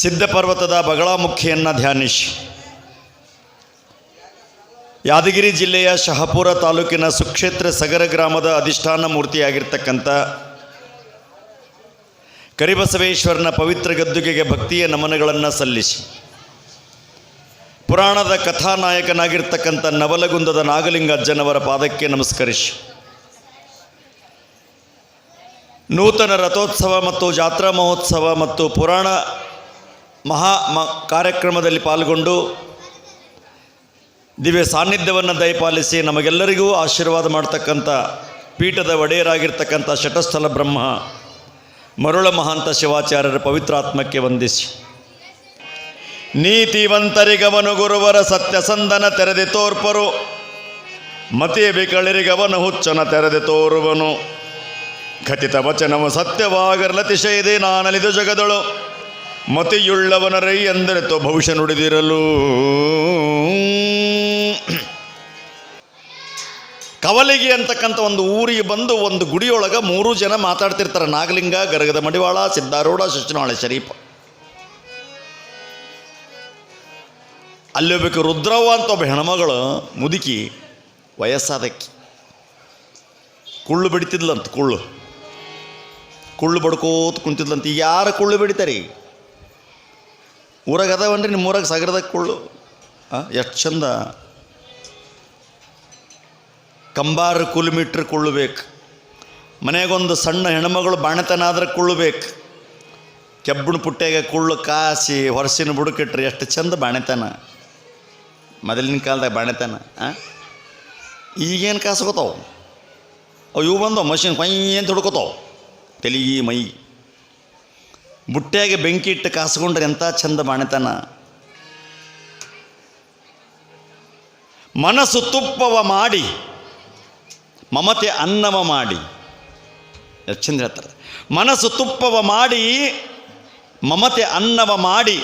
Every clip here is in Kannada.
ಸಿದ್ಧಪರ್ವತದ ಬಗಳಾಮುಖಿಯನ್ನು ಧ್ಯಾನಿಸಿ ಯಾದಗಿರಿ ಜಿಲ್ಲೆಯ ಶಹಪುರ ತಾಲೂಕಿನ ಸುಕ್ಷೇತ್ರ ಸಗರ ಗ್ರಾಮದ ಅಧಿಷ್ಠಾನ ಮೂರ್ತಿಯಾಗಿರ್ತಕ್ಕಂಥ ಕರಿಬಸವೇಶ್ವರನ ಪವಿತ್ರ ಗದ್ದುಗೆಗೆ ಭಕ್ತಿಯ ನಮನಗಳನ್ನು ಸಲ್ಲಿಸಿ ಪುರಾಣದ ಕಥಾನಾಯಕನಾಗಿರ್ತಕ್ಕಂಥ ನವಲಗುಂದದ ನಾಗಲಿಂಗ ಅಜ್ಜನವರ ಪಾದಕ್ಕೆ ನಮಸ್ಕರಿಸಿ ನೂತನ ರಥೋತ್ಸವ ಮತ್ತು ಜಾತ್ರಾ ಮಹೋತ್ಸವ ಮತ್ತು ಪುರಾಣ ಮಹಾ ಮ ಕಾರ್ಯಕ್ರಮದಲ್ಲಿ ಪಾಲ್ಗೊಂಡು ದಿವ್ಯ ಸಾನ್ನಿಧ್ಯವನ್ನು ದಯಪಾಲಿಸಿ ನಮಗೆಲ್ಲರಿಗೂ ಆಶೀರ್ವಾದ ಮಾಡ್ತಕ್ಕಂಥ ಪೀಠದ ಒಡೆಯರಾಗಿರ್ತಕ್ಕಂಥ ಶಟಸ್ಥಲ ಬ್ರಹ್ಮ, ಮರುಳ ಮಹಾಂತ ಶಿವಾಚಾರ್ಯರ ಪವಿತ್ರಾತ್ಮಕ್ಕೆ ವಂದಿಸಿ. ನೀತಿವಂತರಿಗವನು ಗುರುವರ ಸತ್ಯಸಂದನ ತೆರೆದೆ ತೋರ್ಪರು, ಮತಿ ಬಿಕಳಿರಿಗವನು ಹುಚ್ಚನ ತೆರೆದೆ ತೋರುವನು. ಖಚಿತ ವಚನವು ಸತ್ಯವಾಗಿರಲತಿಶಯದೆ ನಾನಲಿದು ಜಗದಳು. ಮತಿಯುಳ್ಳವನ ಎಂದರೆ ತೋ ಭವಿಷ್ಯ ನುಡಿದಿರಲು. ಕವಲಿಗೆ ಅಂತಕ್ಕಂಥ ಒಂದು ಊರಿಗೆ ಬಂದು ಒಂದು ಗುಡಿಯೊಳಗೆ ಮೂರು ಜನ ಮಾತಾಡ್ತಿರ್ತಾರೆ. ನಾಗಲಿಂಗ, ಗರಗದ ಮಡಿವಾಳ ಸಿದ್ದಾರೂಢ ಶಿಶುನಾಳೆ ಶರೀಫ. ಅಲ್ಲಿ ಹೋಗ್ಬೇಕು ರುದ್ರವ್ವ ಅಂತ ಒಬ್ಬ ಹೆಣ್ಮಗಳು ಮುದುಕಿ ವಯಸ್ಸಾದಕ್ಕೆ ಕುಳ್ಳು ಬಿಡ್ತಿದ್ಲಂತ, ಕುಳ್ಳು. ಕುಳ್ಳು ಬಡ್ಕೋತ ಕುಂತಿದ್ಲಂತ. ಯಾರು ಕುಳ್ಳು ಬಿಡ್ತಾರೆ? ಊರಾಗ ಅದಾವನ್ರಿ ನಿಮ್ಮ ಊರಾಗ ಸಾಗರದಾಗ ಕುಳ್ಳು. ಎಷ್ಟು ಚಂದ. ಕಂಬಾರ ಕುಲ್ಮೀಟ್ರ್ ಕೊಳ್ಳಬೇಕು. ಮನೆಗೊಂದು ಸಣ್ಣ ಹೆಣ್ಮಗಳು ಬಾಣತನ ಆದ್ರೆ ಕೊಳ್ಳಬೇಕು. ಕೆಬ್ಬಣ ಪುಟ್ಟ್ಯಾಗ ಕುಳ್ಳು ಕಾಸಿ ಹೊರಸಿನ ಬುಡಕಿಟ್ರಿ, ಎಷ್ಟು ಚಂದ ಬಾಣೆತನ. ಮೊದಲಿನ ಕಾಲದಾಗ ಬಾಣೆತನ ಈಗೇನು ಕಾಸ್ಕೋತಾವು ಅವು ಇವು ಬಂದವು, ಮಷಿನ್ ಕೊಯ್ ಅಂತ ಹುಡ್ಕೋತಾವು. ಮೈ. ಬುಟ್ಟ್ಯಾಗೆ ಬೆಂಕಿ ಇಟ್ಟು ಕಾಸ್ಕೊಂಡ್ರೆ ಎಂಥ ಚಂದ ಬಾಣೆತನ ಮನಸ್ಸು ತುಪ್ಪವ ಮಾಡಿ, ಮಮತೆ ಅನ್ನವ ಮಾಡಿ ಚಂದ ಹೇಳ್ತಾರೆ, ಮನಸ್ಸು ತುಪ್ಪವ ಮಾಡಿ, ಮಮತೆ ಅನ್ನವ ಮಾಡಿ,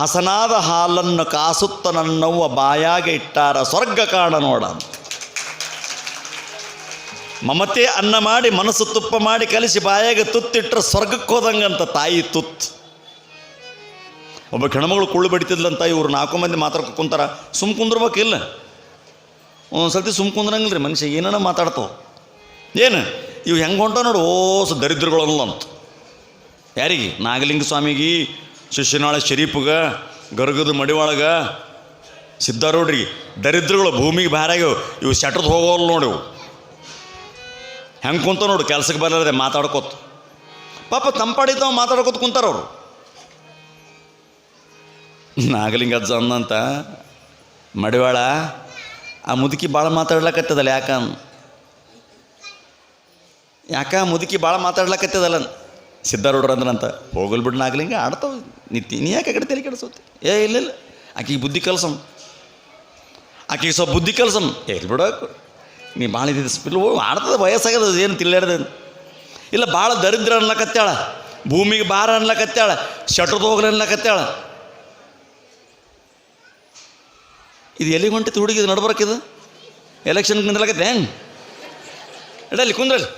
ಹಸನಾದ ಹಾಲನ್ನು ಕಾಸುತ್ತ ನನ್ನವ್ವ ಬಾಯಾಗೆ ಇಟ್ಟಾರ, ಸ್ವರ್ಗ ಕಾಣ ನೋಡ. ಮಮತೆ ಅನ್ನ ಮಾಡಿ ಮನಸ್ಸು ತುಪ್ಪ ಮಾಡಿ ಕಲಿಸಿ ಬಾಯಾಗ ತುತ್ತಿಟ್ರೆ ಸ್ವರ್ಗಕ್ಕೆ ಹೋದಂಗಂತ ತಾಯಿ ತುತ್ತು. ಒಬ್ಬ ಹೆಣ್ಮಗಳು ಕುಳ್ಳು ಬಡಿತಿದ್ಲಂತ ಇವ್ರು ನಾಲ್ಕು ಮಂದಿ ಮಾತಾಡ್ಕೊ ಕುಂತಾರ. ಸುಮ್ ಕುಂದ್ರಬೇಕಿಲ್ಲ ಒಂದು ಸರ್ತಿ ಸುಮ್ ಕುಂದ್ರಂಗಿಲ್ಲ ರೀ ಮನುಷ್ಯ, ಏನೇನೋ ಮಾತಾಡ್ತಾವ. ಏನು? ಇವು ಹೆಂಗೆ ಹೊಂಟ ನೋಡು, ಓಸು ದರಿದ್ರಗಳಲ್ಲ ಅಂತ. ಯಾರಿಗೆ? ನಾಗಲಿಂಗ ಸ್ವಾಮಿಗೆ, ಶಿಷ್ಯನಾಳ ಶರೀಫ್ಗ, ಗರ್ಗದ ಮಡಿವಾಳಗ, ಸಿದ್ಧಾರೂಢ್ರಿಗೆ. ದರಿದ್ರಗಳು ಭೂಮಿಗೆ ಭಾರಾಗ್ಯವು ಇವು ಶಟ್ರದ್ ಹೋಗೋಲ್ಲ ನೋಡಿ ಇವು. ಹೆಂಗೆ ಕುಂತ ನೋಡು, ಕೆಲ್ಸಕ್ಕೆ ಬರಲ್ಲದೆ ಮಾತಾಡ್ಕೋತ. ಪಾಪ ತಂಪಾಡಿದ್ದವ ಮಾತಾಡ್ಕೋತ ಕುಂತಾರ ಅವರು. ನಾಗಲಿಂಗ ಅಜ್ಜ ಅಂದಂತ, ಮಡಿವಾಳ, ಆ ಮುದುಕಿ ಭಾಳ ಮಾತಾಡ್ಲಕತ್ತದಲ್ಲ ಯಾಕ ಅಂದ್. ಯಾಕ ಮುದುಕಿ ಭಾಳ ಮಾತಾಡ್ಲಕತ್ತದಲ್ಲ ಸಿದ್ಧಾರೂಢರು ಅಂದ್ರಂತ, ಹೋಗಲ್ ಬಿಡು ನಾಗಲಿಂಗ, ಆಡ್ತಾವ ನಿತ್ಯ ನೀ ಯಾಕೆ ಕಡೆ ತಲೆ ಕೆಡಿಸೋತಿ? ಏ, ಇಲ್ಲ ಇಲ್ಲ, ಆಕಿಗೆ ಬುದ್ಧಿ ಕಲ್ಸಮ್. ಆಕಿಗೆ ಸ್ವಲ್ಪ ಬುದ್ಧಿ ಕಲ್ಸಮ್. ಎಲ್ಲಿ ಇಲ್ಲಿ ಬಿಡ ನೀ ಭಾಳ ಇದ್ದಿದ್ದು ಸ್ಪಿಲ್ ಆಡ್ತದ ವಯಸ್ಸಾಗದ ಏನು ತಿಳ್ಲಾಡ್ದ ಇಲ್ಲ ಭಾಳ ದರಿದ್ರ ಅನ್ಲಕತ್ತಾಳ ಭೂಮಿಗೆ ಭಾರ ಅನ್ಲಕತ್ತಾಳ ಶಟ್ರದ ಹೋಗ್ಲಿ ಅನ್ಲಕತ್ತಾಳ ಇದು ಎಲ್ಲಿ ಹೊಂಟಿತ್ತು ಹುಡುಗಿ, ಇದು ಎಲೆಕ್ಷನ್ ನಿಂದಲಕತ್ತೆ ಹೆಂಗೆ? ಇಡಲ್ಲಿ ಕುಂದ್ರಲ್ಲಿ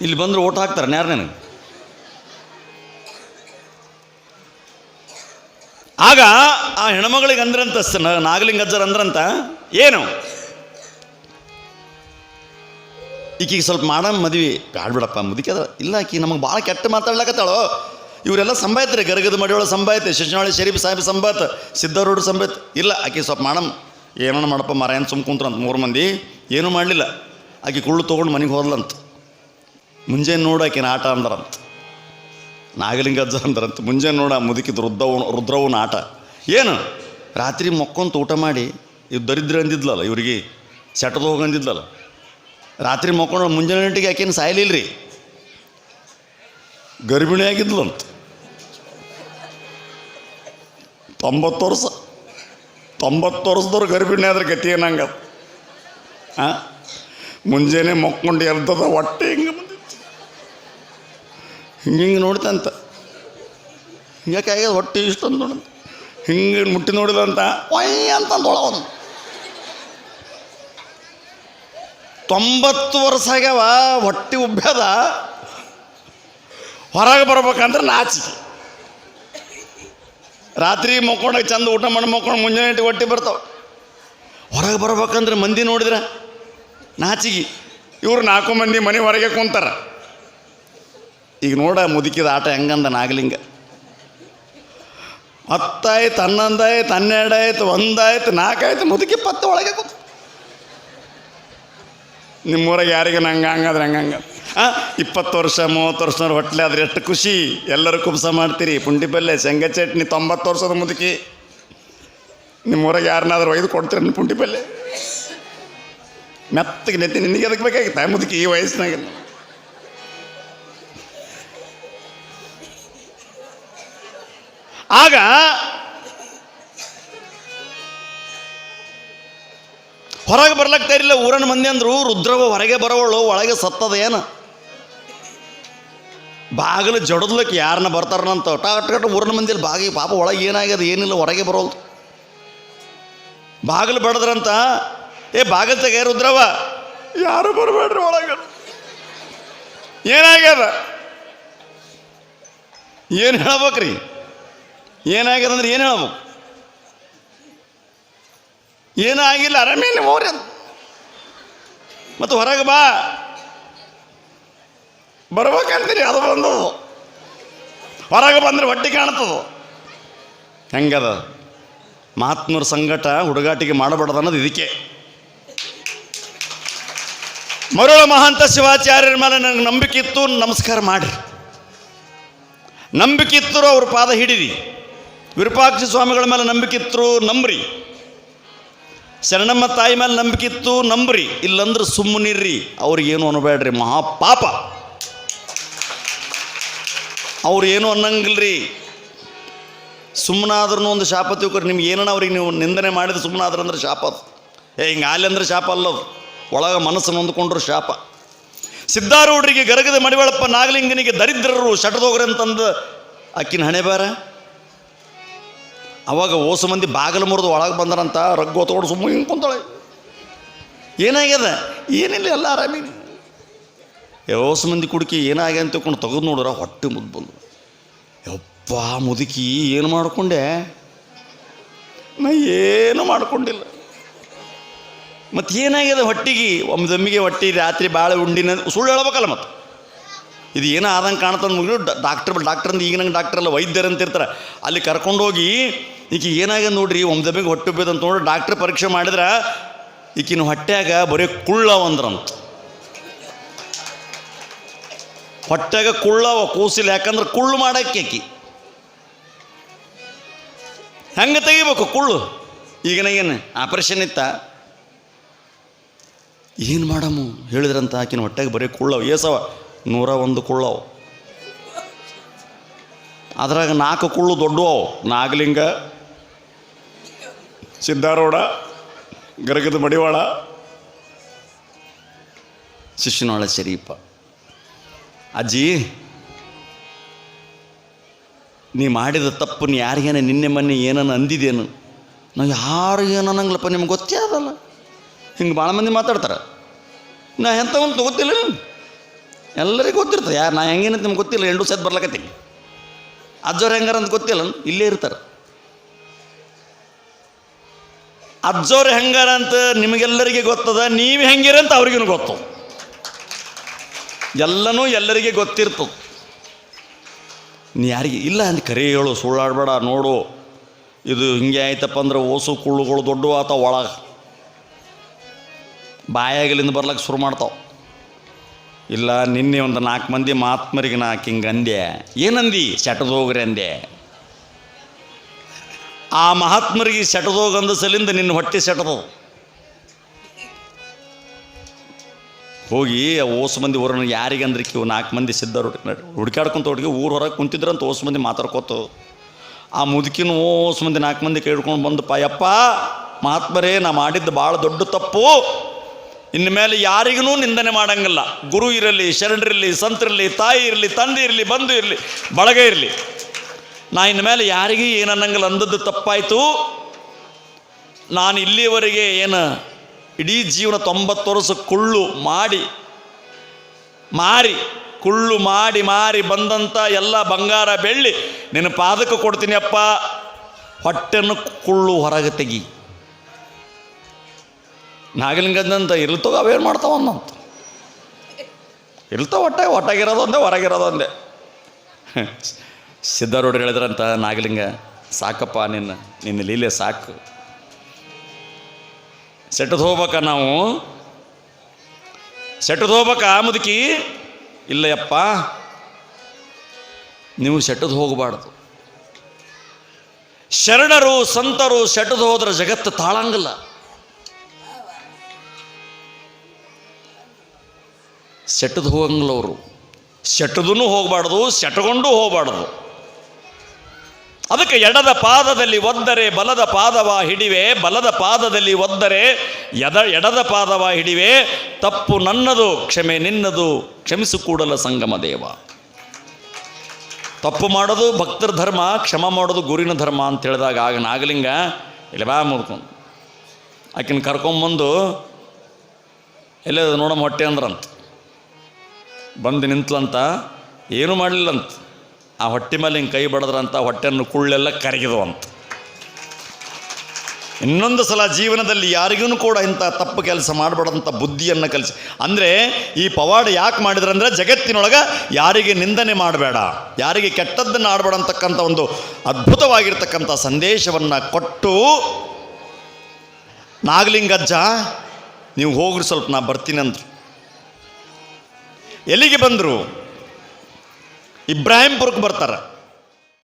ಇಲ್ಲಿ ಬಂದ್ರೆ ಓಟ್ ಹಾಕ್ತಾರೆ ಯಾರು ನನಗೆ? ಆಗ ಆ ಹೆಣ್ಮಗಳಿಗೆ ಅಂದ್ರಂತ ನಾಗಲಿಂಗಜ್ಜರ್ ಅಂದ್ರಂತ, ಏನು? ಈಕಿಗೆ ಸ್ವಲ್ಪ ಮಾಡಮ್ ಮದ್ವಿ. ಬ್ಯಾಡ್ಬಿಡಪ್ಪ, ಮುದುಕಿ ಅದ ಇಲ್ಲ ಆಕಿ, ನಮಗೆ ಭಾಳ ಕೆಟ್ಟ ಮಾತಾಡ್ಲಕತ್ತಾಳೋ. ಇವರೆಲ್ಲ ಸಂಭಾಯ್ತ್ರಿ ಗರಗದ ಮಡಿಯೊಳ ಸಂಭಾಯ್ತೆ ಶಿಶುನಾಳಿ ಶರೀಫ್ ಸಾಹೇಬ್ ಸಂಬಾತ್ ಸಿದ್ಧಾರೂಢ ಸಂಬಾತ್. ಇಲ್ಲ, ಆಕೆ ಸ್ವಲ್ಪ ಮಾಡಮ್. ಏನೋ ಮಾಡಪ್ಪ ಮರ ಏನು ಸುಮ್ ಕುಂತ್ರಂತ ಮೂರು ಮಂದಿ. ಏನೂ ಮಾಡಲಿಲ್ಲ. ಆಕೆ ಕುಳ್ಳು ತೊಗೊಂಡು ಮನೆಗೆ ಹೋದ್ಲಂತ. ಮುಂಜಾನೆ ನೋಡು ಆಕಿನ ಆಟ ಅಂದ್ರಂತ. ನಾಗಲಿಂಗ ಅಜ್ಜ ಅಂದ್ರಂತ. ಮುಂಜಾನೆ ನೋಡ ಮುದುಕಿದ ರುದ್ರವನ ರುದ್ರವನ ಆಟ ಏನು? ರಾತ್ರಿ ಮಕ್ಕೊಂತ ಊಟ ಮಾಡಿ ಇವ್ ದರಿದ್ರ ಅಂದಿದ್ಲಲ್ಲ, ಇವ್ರಿಗೆ ಸೆಟದ ಹೋಗಿ ಅಂದಿದ್ಲಲ್ಲ. ರಾತ್ರಿ ಮಕ್ಕೊಂಡು ಮುಂಜಾನೆ ಗಂಟೆಗೆ ಯಾಕೇನು ಸಾಯಲಿಲ್ಲ ರೀ ಗರ್ಭಿಣಿ ಆಗಿದ್ಲಂತ. ತೊಂಬತ್ತು ವರ್ಷ. ತೊಂಬತ್ತು ವರ್ಷದವ್ರು ಗರ್ಭಿಣಿ ಆದ್ರೆ ಗತಿ ಏನಂಗ ಹಾಂ ಮುಂಜಾನೆ ಮಕ್ಕೊಂಡು ಎಲ್ತದ ಹೊಟ್ಟೆ ಹಿಂಗೆ ನೋಡ್ತಂತ. ಆಗ್ಯದ? ಹೊಟ್ಟೆ ಇಷ್ಟೊಂದು ನೋಡಂತ. ಹಿಂಗೆ ಮುಟ್ಟಿ ನೋಡಿದಂತ ಒಯ್ ಅಂತಂದು ಒಳವನು ತೊಂಬತ್ತು ವರ್ಷ ಆಗ್ಯಾವ, ಹೊಟ್ಟೆ ಉಬ್ಬ್ಯದ. ಹೊರಗೆ ಬರ್ಬೇಕಂದ್ರೆ ನಾಚಿಕೆ. ರಾತ್ರಿ ಮಕ್ಕೊಂಡಾಗ ಚಂದ ಊಟ ಮಾಡಿ ಮಕ್ಕೊಂಡು ಮುಂಜಾನೆ ಇಟ್ಟು ಹೊಟ್ಟೆ ಬರ್ತಾವೆ. ಹೊರಗೆ ಬರ್ಬೇಕಂದ್ರೆ ಮಂದಿ ನೋಡಿದ್ರೆ ನಾಚಿಗೆ ಇವರು ನಾಲ್ಕು ಮಂದಿ ಮನೆ ಹೊರಗೆ ಕುಂತಾರ. ಈಗ ನೋಡ ಮುದುಕಿದ ಆಟ ಹೆಂಗಂದ ನಾಗಲಿಂಗ. ಹತ್ತಾಯ್ತು, ಹನ್ನೊಂದಾಯ್ತು, ಹನ್ನೆರಡಾಯ್ತು, ಒಂದಾಯ್ತು, ನಾಲ್ಕಾಯ್ತು, ಮುದುಕಿ ಪತ್ತು ಒಳಗೆ ಕೂತು. ನಿಮ್ಮೂರಾಗ ಯಾರಿಗೆ ನಂಗೆ ಹಂಗಾದ್ರೆ ಹಂಗಂಗ ಹಾಂ ಇಪ್ಪತ್ತು ವರ್ಷ, ಮೂವತ್ತು ವರ್ಷನವ್ರು ಹೊಟ್ಲೆ ಆದ್ರೆ ಎಷ್ಟು ಖುಷಿ. ಎಲ್ಲರೂ ಕುಬ್ಸ ಮಾಡ್ತೀರಿ. ಪುಂಡಿ ಪಲ್ಲೆ ಶೇಂಗ ಚಟ್ನಿ, ತೊಂಬತ್ತು ವರ್ಷದ ಮುದುಕಿ. ನಿಮ್ಮೂರಾಗ ಯಾರನ್ನಾದ್ರೂ ಒಯ್ದು ಕೊಡ್ತೀರಿ ಪುಂಡಿ ಪಲ್ಲೆ ಮೆತ್ತಗೆ ನೆತ್ತಿ ನಿನಗೆ ಅದಕ್ಕೆ ಬೇಕಾಗಿತ್ತು ಮುದುಕಿ ಈ ವಯಸ್ಸಿನಾಗ ಆಗ ಹೊರಗೆ ಬರ್ಲಕ್ತಾ ತೈರಿಲ್ಲ ಊರನ ಮಂದಿ ಅಂದ್ರು, ರುದ್ರವ ಹೊರಗೆ ಬರೋವಳು, ಒಳಗೆ ಸತ್ತದ ಏನು? ಬಾಗಿಲು ಜಡದ್ಲಕ್ಕೆ ಯಾರನ್ನ ಬರ್ತಾರನಂತ ಟಾಟ್ ಟಟ್ ಊರನ ಮಂದಿಯಲ್ಲಿ ಬಾಗಿ, ಪಾಪ ಒಳಗೆ ಏನಾಗ್ಯದ, ಏನಿಲ್ಲ, ಹೊರಗೆ ಬರೋಲ್ದು. ಬಾಗಿಲು ಬಡದ್ರಂತ, ಏ, ಬಾಗಿಲು ತೆಗೆ, ರುದ್ರವ. ಯಾರು ಬರಬೇಡ್ರಿ ಒಳಗೆ? ಏನಾಗ್ಯದ? ಏನು ಹೇಳ್ಬೇಕ್ರಿ? ಏನಾಗ್ಯದ ಅಂದ್ರೆ ಏನು ಹೇಳ್ಬೇಕು ಏನೂ ಆಗಿಲ್ಲ ಆರಾಮೇನೆ ಹೋಗ್ರಿ ಮತ್ತು ಹೊರಗೆ ಬಾ. ಬರ್ಬೇಕಂತೀರಿ ಅದು ಬಂದದು ಹೊರಗೆ ಬಂದ್ರೆ ಹೊಟ್ಟೆ ಕಾಣ್ತದ ಹೆಂಗದ? ಮಹಾತ್ಮರ ಸಂಗಟ ಹುಡುಗಾಟಿಗೆ ಮಾಡಬಾರ್ದು ಅನ್ನೋದು ಇದಕ್ಕೆ. ಮರುಳ ಮಹಾಂತ ಶಿವಾಚಾರ್ಯರ ಮೇಲೆ ನನಗೆ ನಂಬಿಕೆ ಇತ್ತು, ನಮಸ್ಕಾರ ಮಾಡಿರಿ. ನಂಬಿಕೆ ಇತ್ತು ಅವ್ರ ಪಾದ ಹಿಡಿರಿ. ವಿರೂಪಾಕ್ಷ ಸ್ವಾಮಿಗಳ ಮೇಲೆ ನಂಬಿಕೆ ಇತ್ತರು ನಂಬ್ರಿ. ಶರಣಮ್ಮ ತಾಯಿ ಮೇಲೆ ನಂಬಿಕೆ ಇತ್ತು ನಂಬ್ರಿ. ಇಲ್ಲಂದ್ರೆ ಸುಮ್ಮನಿರ್ರಿ. ಅವ್ರಿಗೇನು ಅನ್ನಬೇಡ್ರಿ ಮಹಾಪಾಪ. ಅವ್ರು ಏನು ಅನ್ನಂಗಿಲ್ರಿ. ಸುಮ್ಮನಾದ್ರೂ ಒಂದು ಶಾಪ ತಿಳ್ಕೊರಿ. ನಿಮ್ಗೆ ಏನನ್ನ ಅವ್ರಿಗೆ ನೀವು ನಿಂದನೆ ಮಾಡಿದ್ರೆ ಸುಮ್ಮನಾದ್ರೆ ಅಂದ್ರೆ ಶಾಪ ಅದು. ಏ, ಹಿಂಗೆ ಆಲಿ ಅಂದ್ರೆ ಶಾಪ ಅಲ್ಲದು ಒಳಗೆ ಮನಸ್ಸು ನೊಂದ್ಕೊಂಡ್ರು ಶಾಪ. ಸಿದ್ಧಾರೂಢರಿಗೆ ಗರಗದ ಮಡಿವಳಪ್ಪ ನಾಗಲಿಂಗನಿಗೆ ದರಿದ್ರರು ಶಟದೋಗ್ರಂತಂದು ಅಕ್ಕಿನ ಹಣೆ ಬಾರ. ಅವಾಗ ಓಸು ಮಂದಿ ಬಾಗಿಲು ಮುರಿದು ಒಳಗೆ ಬಂದರಂತ ರಗ್ಗು ತಗೊಂಡು ಸುಮ್ಮನೆ ಹಿಂಗೆ ಕುಂತಾಳೆ. ಏನಾಗ್ಯದ? ಏನಿಲ್ಲ, ಎಲ್ಲ ಆರಾಮಿನಿ. ಓಸು ಮಂದಿ ಕುಡುಕಿ ಏನಾಗ್ಯ ಅಂತ ತಿಳ್ಕೊಂಡು ತೆಗೆದು ನೋಡ್ರ, ಹೊಟ್ಟೆ ಮುದ್ದು ಬಂದು. ಯಪ್ಪ, ಮುದುಕಿ, ಏನು ಮಾಡಿಕೊಂಡೆ? ನಾ ಏನು ಮಾಡ್ಕೊಂಡಿಲ್ಲ. ಮತ್ತು ಏನಾಗ್ಯದ ಹೊಟ್ಟಿಗೆ? ಒಮ್ಮೆದೊಮ್ಮಿಗೆ ಹೊಟ್ಟಿ, ರಾತ್ರಿ ಭಾಳ ಉಂಡಿನ, ಸುಳ್ಳು ಹೇಳ್ಬೇಕಲ್ಲ ಮತ್ತು ಇದು ಏನೋ ಆದಂಗೆ ಕಾಣ್ತಾನೆ ಮುಗಿದು ಡಾಕ್ಟರ್ ಡಾಕ್ಟರ್ ಈಗ ಈಗಿನಂಗೆ ಡಾಕ್ಟರ್ ಅಲ್ಲ, ವೈದ್ಯರು ಅಂತ ಇರ್ತಾರೆ. ಅಲ್ಲಿ ಕರ್ಕೊಂಡೋಗಿ ಈಕೆ ಏನಾಗ್ಯದ ನೋಡ್ರಿ ಒಮ್ಮೆದೊಮ್ಮಿಗೆ ಹೊಟ್ಟೆ ಅಂತ ನೋಡಿ ಡಾಕ್ಟ್ರ್ ಪರೀಕ್ಷೆ ಮಾಡಿದ್ರೆ ಈಕಿನ ಹೊಟ್ಯಾಗ ಬರೀ ಕುಳ್ಳ ಅಂದ್ರಂತ ಹೊಟ್ಟೆಗ ಕುಳ್ಳವ ಕೂಸಿಲ್ಲ, ಯಾಕಂದ್ರೆ ಕುಳ್ಳು ಮಾಡಕ್ಕೆ ಆಕಿ ಹೆಂಗೆ ತೆಗಿಬೇಕು ಕುಳ್ಳು? ಈಗಿನ ಏನು ಆಪರೇಷನ್ ಇತ್ತ? ಏನು ಮಾಡಮು? ಹೇಳಿದ್ರಂತ ಆಕಿನ ಹೊಟ್ಟೆಗೆ ಬರೀ ಕುಳ್ಳವ ಏಸವ ನೂರ ಒಂದು ಕುಳ್ಳವು. ಅದ್ರಾಗ ನಾಲ್ಕು ಕುಳ್ಳು ದೊಡ್ಡವು ನಾಗಲಿಂಗ ಸಿದ್ಧಾರೂಢ ಗರಗದ ಮಡಿವಾಳ, ಶಿಶುನಾಳ ಶರೀಪ. ಅಜ್ಜಿ, ನೀ ಮಾಡಿದ ತಪ್ಪು ನೀ ಯಾರಿಗೇನ ನಿನ್ನೆ ಮೊನ್ನೆ ಏನನ್ನ ಅಂದಿದೇನು ನಾವು ಯಾರು ಏನು ಅನ್ನಂಗಿಲ್ಲಪ್ಪ ನಿಮ್ಗೆ ಗೊತ್ತೇ ಅದಲ್ಲ ಹಿಂಗೆ ಭಾಳ ಮಂದಿ ಮಾತಾಡ್ತಾರೆ. ನಾ ಎಂಥವನ್ನು ಗೊತ್ತಿಲ್ಲ ಎಲ್ಲರಿಗೂ ಗೊತ್ತಿರ್ತದೆ. ಯಾರು ನಾ ಹೆಂಗೇನು ನಿಮ್ಗೆ ಗೊತ್ತಿಲ್ಲ ಎಂಟು ಸತ್ ಬರ್ಲಕತ್ತೀನಿ. ಅಜ್ಜವ್ರು ಹೆಂಗಾರ ಅಂತ ಗೊತ್ತಿಲ್ಲ ಇಲ್ಲೇ ಇರ್ತಾರೆ. ಅಜ್ಜವ್ರು ಹೆಂಗಾರ ಅಂತ ನಿಮಗೆಲ್ಲರಿಗೆ ಗೊತ್ತದ, ನೀವು ಹೆಂಗಿರ ಅಂತ ಅವ್ರಿಗೂ ಗೊತ್ತು. ಎಲ್ಲನೂ ಎಲ್ಲರಿಗೆ ಗೊತ್ತಿರ್ತದೆ ನೀ ಯಾರಿಗೆ ಇಲ್ಲ ಅಂತ ಕರೆ ಹೇಳು, ಸುಳ್ಳಾಡಬೇಡ, ನೋಡು. ಇದು ಹಿಂಗೆ ಆಯ್ತಪ್ಪ ಅಂದ್ರೆ ಓಸು ಕುಳ್ಳುಗಳು ದೊಡ್ಡವು ಆತಾವ ಒಳಗೆ. ಬಾಯಾಗಲಿಂದ ಬರ್ಲಕ್ಕೆ ಶುರು ಮಾಡ್ತಾವೆ. ಇಲ್ಲ, ನಿನ್ನೆ ಒಂದು ನಾಲ್ಕು ಮಂದಿ ಮಹಾತ್ಮರಿಗೆ ನಾ ಹಿಂಗೆ ಅಂದೆ. ಏನಂದಿ? ಸೆಟದೋಗ್ರಿ ಅಂದೆ. ಆ ಮಹಾತ್ಮರಿಗೆ ಸೆಟದೋಗ ಅಂದ ಸಲಿಂದ ನಿನ್ನ ಹೊಟ್ಟೆ ಸೆಟದು ಹೋಗಿ ಓಸು ಮಂದಿ ಊರನ್ನು ಯಾರಿಗೆ ಅಂದ್ರೆ ಕಿವು ನಾಲ್ಕು ಮಂದಿ ಸಿದ್ಧರು ಹುಡುಕಾಡ್ಕೊಂತ ಹುಡುಗಿ ಊರು ಹೊರಗೆ ಕುಂತಿದ್ರಂತ ಓಸು ಮಂದಿ ಮಾತಾಡ್ಕೋತು. ಆ ಮುದುಕಿನ ಓಸು ಮಂದಿ ನಾಲ್ಕು ಮಂದಿ ಕೇಳ್ಕೊಂಡು ಬಂದಪ್ಪ, ಯಪ್ಪ, ಮಹಾತ್ಮರೇ, ನಾ ಮಾಡಿದ್ದು ಭಾಳ ದೊಡ್ಡ ತಪ್ಪು. ಇನ್ನು ಮೇಲೆ ಯಾರಿಗೂ ನಿಂದನೆ ಮಾಡಂಗಿಲ್ಲ. ಗುರು ಇರಲಿ ಶರಣರಿರಲಿ ಸಂತರಿರಲಿ ತಾಯಿ ಇರಲಿ, ತಂದೆ ಇರಲಿ, ಬಂಧು ಇರಲಿ, ಬಳಗ ಇರಲಿ. ನಾ ಇನ್ನು ಮೇಲೆ ಯಾರಿಗೂ ಅನ್ನಂಗಿಲ್ಲ. ಅಂದದ್ದು ತಪ್ಪಾಯಿತು. ನಾನು ಇಲ್ಲಿಯವರೆಗೆ ಏನು ಇಡೀ ಜೀವನ ತೊಂಬತ್ತು ವರ್ಷ ಕುಳ್ಳು ಮಾಡಿ, ಮಾರಿ, ಕುಳ್ಳು ಮಾಡಿ, ಮಾರಿ ಬಂದಂಥ ಎಲ್ಲ ಬಂಗಾರ ಬೆಳ್ಳಿ ನಿನ್ನ ಪಾದಕ್ಕೆ ಕೊಡ್ತೀನಿ ಅಪ್ಪ. ಹೊಟ್ಟೆನ್ನು ಕುಳ್ಳು ಹೊರಗೆ ತೆಗಿ. ನಾಗಲಿಂಗದಂತ ಇರ್ಲ್ತವ ಅವೇನು ಅಂತ ಇರ್ತಾವ ಹೊಟ್ಟೆ ಹೊಟ್ಟೆಗಿರೋದು ಹೊರಗಿರೋದೊಂದೇ ಸಿದ್ಧಾರೂಢರು ಹೇಳಿದ್ರಂತ ನಾಗಲಿಂಗ, ಸಾಕಪ್ಪ ನಿನ್ನ ನಿನ್ನ ಲೀಲೆ ಸಾಕು. ಸೆಟ್ಟದ ಹೋಗ್ಬೇಕ ನಾವು? ಸೆಟ್ಟದು ಹೋಗ್ಬೇಕ ಮುದುಕಿ? ಇಲ್ಲಯಪ್ಪ, ನೀವು ಸೆಟ್ಟದು ಹೋಗಬಾರ್ದು. ಶರಣರು, ಸಂತರು ಸೆಟ್ಟದ ಹೋದ್ರೆ ಜಗತ್ತು ತಾಳಂಗಿಲ್ಲ. ಸೆಟ್ಟದು ಹೋಗಂಗಿಲ್ಲ ಅವರು. ಸೆಟ್ಟದೂ ಹೋಗಬಾರ್ದು, ಸೆಟಗೊಂಡು ಹೋಗಬಾರ್ದು. ಅದಕ್ಕೆ ಎಡದ ಪಾದದಲ್ಲಿ ಒದ್ದರೆ ಬಲದ ಪಾದವ ಹಿಡಿವೆ, ಬಲದ ಪಾದದಲ್ಲಿ ಒದ್ದರೆ ಎದ, ಎಡದ ಪಾದವ ಹಿಡಿವೆ, ತಪ್ಪು ನನ್ನದು, ಕ್ಷಮೆ ನಿನ್ನದು, ಕ್ಷಮಿಸು ಕೂಡಲ ಸಂಗಮ ದೇವ. ತಪ್ಪು ಮಾಡೋದು ಭಕ್ತರ ಧರ್ಮ, ಕ್ಷಮ ಮಾಡೋದು ಗುರಿನ ಧರ್ಮ ಅಂತ ಹೇಳಿದಾಗ ಆಗ ನಾಗಲಿಂಗ, ಇಲ್ಲಿ ಬಾ ಮುರ್ಕೊಂಡು. ಆಕಿನ ಕರ್ಕೊಂಬಂದು, ಎಲ್ಲ ನೋಡಮ್ಮ ಹೊಟ್ಟೆ ಅಂದ್ರಂತ. ಬಂದು ನಿಂತ್ಲಂತ, ಏನೂ ಮಾಡಲಿಲ್ಲಂತ. ಆ ಹೊಟ್ಟೆ ಮೇಲೆ ಹಿಂಗೆ ಕೈ ಬಡದ್ರಂತ, ಹೊಟ್ಟೆಯನ್ನು ಕುಳ್ಳೆಲ್ಲ ಕರಗಿದವಂತ. ಇನ್ನೊಂದು ಸಲ ಜೀವನದಲ್ಲಿ ಯಾರಿಗೂ ಕೂಡ ಇಂಥ ತಪ್ಪು ಕೆಲಸ ಮಾಡಬಾರ್ದಂಥ ಬುದ್ಧಿಯನ್ನು ಕಲಿಸಿ. ಅಂದರೆ ಈ ಪವಾಡ ಯಾಕೆ ಮಾಡಿದ್ರಂದ್ರೆ ಜಗತ್ತಿನೊಳಗೆ ಯಾರಿಗೆ ನಿಂದನೆ ಮಾಡಬೇಡ, ಯಾರಿಗೆ ಕೆಟ್ಟದ್ದನ್ನು ಆಡಬೇಡ ಅಂತಕ್ಕಂಥ ಒಂದು ಅದ್ಭುತವಾಗಿರ್ತಕ್ಕಂಥ ಸಂದೇಶವನ್ನು ಕೊಟ್ಟು, ನಾಗಲಿಂಗಜ್ಜ, ನೀವು ಹೋಗ್ರಿ ಸ್ವಲ್ಪ ನಾ ಬರ್ತೀನಿ ಅಂದ್ರು. ಎಲ್ಲಿಗೆ ಬಂದರು? ಇಬ್ರಾಹಿಂಪುರಕ್ಕೆ ಬರ್ತಾರೆ.